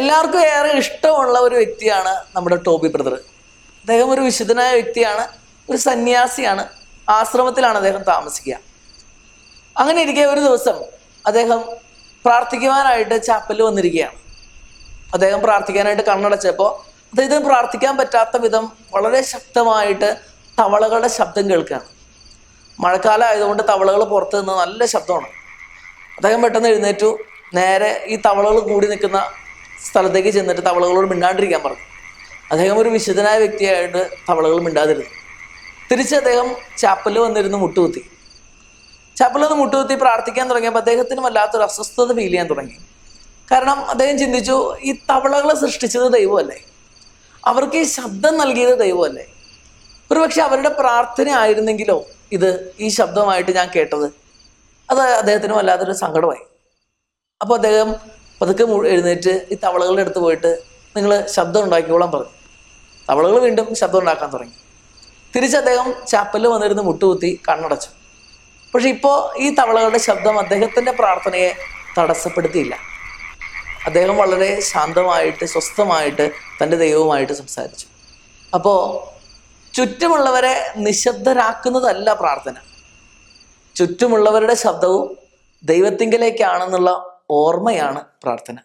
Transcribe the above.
എല്ലാവർക്കും ഏറെ ഇഷ്ടമുള്ള ഒരു വ്യക്തിയാണ് നമ്മുടെ ടോബി ബ്രദർ. അദ്ദേഹം ഒരു വിശുദ്ധനായ വ്യക്തിയാണ് ഒരു സന്യാസിയാണ് ആശ്രമത്തിലാണ് അദ്ദേഹം താമസിക്കുക. അങ്ങനെ ഇരിക്കെ ഒരു ദിവസം അദ്ദേഹം പ്രാർത്ഥിക്കുവാനായിട്ട് ചാപ്പലിൽ വന്നിരിക്കുകയാണ്. അദ്ദേഹം പ്രാർത്ഥിക്കാനായിട്ട് കണ്ണടച്ചപ്പോൾ അദ്ദേഹത്തിന് പ്രാർത്ഥിക്കാൻ പറ്റാത്ത വിധം വളരെ ശക്തമായിട്ട് തവളകളുടെ ശബ്ദം കേൾക്കുകയാണ്. മഴക്കാലം ആയതുകൊണ്ട് തവളകൾ പുറത്ത് നിന്ന് നല്ല ശബ്ദമാണ്. അദ്ദേഹം പെട്ടെന്ന് എഴുന്നേറ്റു. നേരെ ഈ തവളകൾ കൂടി നിൽക്കുന്ന സ്ഥലത്തേക്ക് ചെന്നിട്ട് തവളകളോട് മിണ്ടാണ്ടിരിക്കാൻ പറഞ്ഞു. അദ്ദേഹം ഒരു വിശുദ്ധനായ വ്യക്തിയായിട്ട് തവളകൾ മിണ്ടാതിരുന്നു. തിരിച്ച് അദ്ദേഹം ചാപ്പലിൽ വന്നിരുന്ന് മുട്ടുകുത്തി. ചാപ്പലിൽ നിന്ന് മുട്ടുകുത്തി പ്രാർത്ഥിക്കാൻ തുടങ്ങിയപ്പോൾ അദ്ദേഹത്തിന് വല്ലാത്തൊരു അസ്വസ്ഥത ഫീൽ ചെയ്യാൻ തുടങ്ങി. കാരണം അദ്ദേഹം ചിന്തിച്ചു ഈ തവളകളെ സൃഷ്ടിച്ചത് ദൈവമല്ലേ? അവർക്ക് ഈ ശബ്ദം നൽകിയത് ദൈവമല്ലേ? ഒരുപക്ഷെ അവരുടെ പ്രാർത്ഥന ആയിരുന്നെങ്കിലോ ഇത് ഈ ശബ്ദമായിട്ട് ഞാൻ കേട്ടത്. അത് അദ്ദേഹത്തിന് വല്ലാത്തൊരു സങ്കടമായി. അപ്പോൾ അദ്ദേഹം പതുക്കെ എഴുന്നേറ്റ് ഈ തവളകളുടെ അടുത്ത് പോയിട്ട് നിങ്ങൾ ശബ്ദം ഉണ്ടാക്കിക്കോളാൻ പറഞ്ഞു. തവളകൾ വീണ്ടും ശബ്ദം ഉണ്ടാക്കാൻ തുടങ്ങി. തിരിച്ച് അദ്ദേഹം ചാപ്പലിൽ വന്നിരുന്ന് മുട്ടുകുത്തി കണ്ണടച്ചു. പക്ഷെ ഇപ്പോൾ ഈ തവളകളുടെ ശബ്ദം അദ്ദേഹത്തിന്റെ പ്രാർത്ഥനയെ തടസ്സപ്പെടുത്തിയില്ല. അദ്ദേഹം വളരെ ശാന്തമായിട്ട് സ്വസ്ഥമായിട്ട് തന്റെ ദൈവവുമായിട്ട് സംസാരിച്ചു. അപ്പോൾ ചുറ്റുമുള്ളവരെ നിശബ്ദരാക്കുന്നതല്ല പ്രാർത്ഥന. ചുറ്റുമുള്ളവരുടെ ശബ്ദവും ദൈവത്തിങ്കലേക്കാണെന്നുള്ള ഓർമ്മയാണ് പ്രാർത്ഥന.